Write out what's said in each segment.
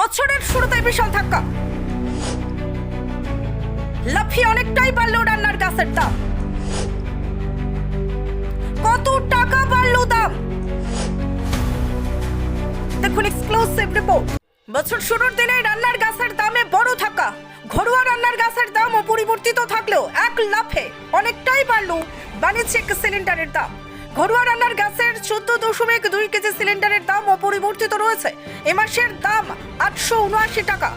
বছরের শুরুতে বিশাল ধাক্কা। লাফিয়ে অনেকটাই বাড়লো রান্নার গ্যাসের দাম। কত টাকা বাড়লো দাম? দেখুন এক্সক্লুসিভ রিপোর্ট বছর শুরুর দিনে রান্নার গ্যাসের দামে বড় ধাক্কা। ঘরোয়া রান্নার গ্যাসের দাম অপরিবর্তিত থাকলেও এক লাফে অনেকটাই বাড়লো বাণিজ্যিক সিলিন্ডারের দাম। ঘরোয়া রান্নার গ্যাসের চোদ্দ দশমিক দুই কেজি সিলিন্ডারের দাম অপরিবর্তিত রয়েছে। এ মাসের দাম আটশো উনআশি টাকা।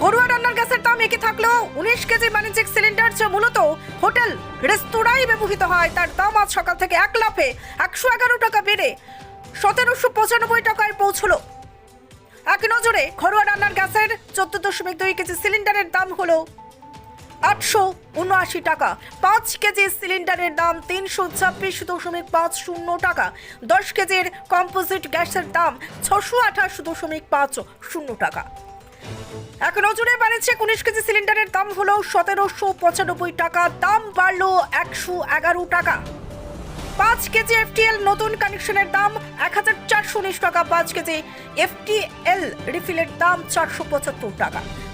ঘরোয়া রান্নার গ্যাসের দাম একই থাকলেও উনিশ কেজি বাণিজ্যিক সিলিন্ডার যা মূলত হোটেল রেস্তোরাঁয় ব্যবহৃত হয়, তার দাম আজ সকাল থেকে এক লাফে একশো এগারো টাকা বেড়ে সতেরোশো পঁচানব্বই টাকায় পৌঁছলো। এক নজরে ঘরোয়া রান্নার গ্যাসের চোদ্দ দশমিক দুই কেজি সিলিন্ডারের দাম হলো আটশো উনআশি টাকা। পাঁচ কেজি সিলিন্ডারের দাম তিনশো ছাব্বিশ দশমিক পাঁচ শূন্য টাকা। দশ কেজির কম্পোজিট গ্যাসের দাম ছশো আঠাশ দশমিক পাঁচ শূন্য টাকা। এক নজরে বাড়ছে উনিশ কেজি সিলিন্ডারের দাম হলো সতেরোশো পঁচানব্বই টাকা। দাম বাড়লো একশো এগারো টাকা। পাঁচ কেজি এফটিএল নতুন কানেকশনের দাম এক হাজার চারশো উনিশ টাকা। পাঁচ কেজি এফটিএল রিফিলের দাম চারশো পঁচাত্তর টাকা।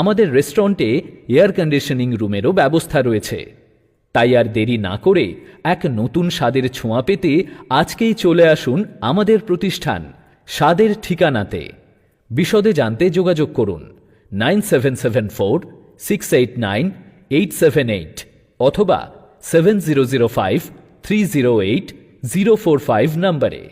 আমাদের রেস্টুরেন্টে এয়ার কন্ডিশনিং রুমেরও ব্যবস্থা রয়েছে। তাই আর দেরি না করে এক নতুন স্বাদের ছোঁয়া পেতে আজকেই চলে আসুন আমাদের প্রতিষ্ঠান, স্বাদের ঠিকানাতে। বিশদে জানতে যোগাযোগ করুন nine seven seven four, six eight nine, eight seven eight অথবা seven zero zero five, three zero eight, zero four five নম্বরে।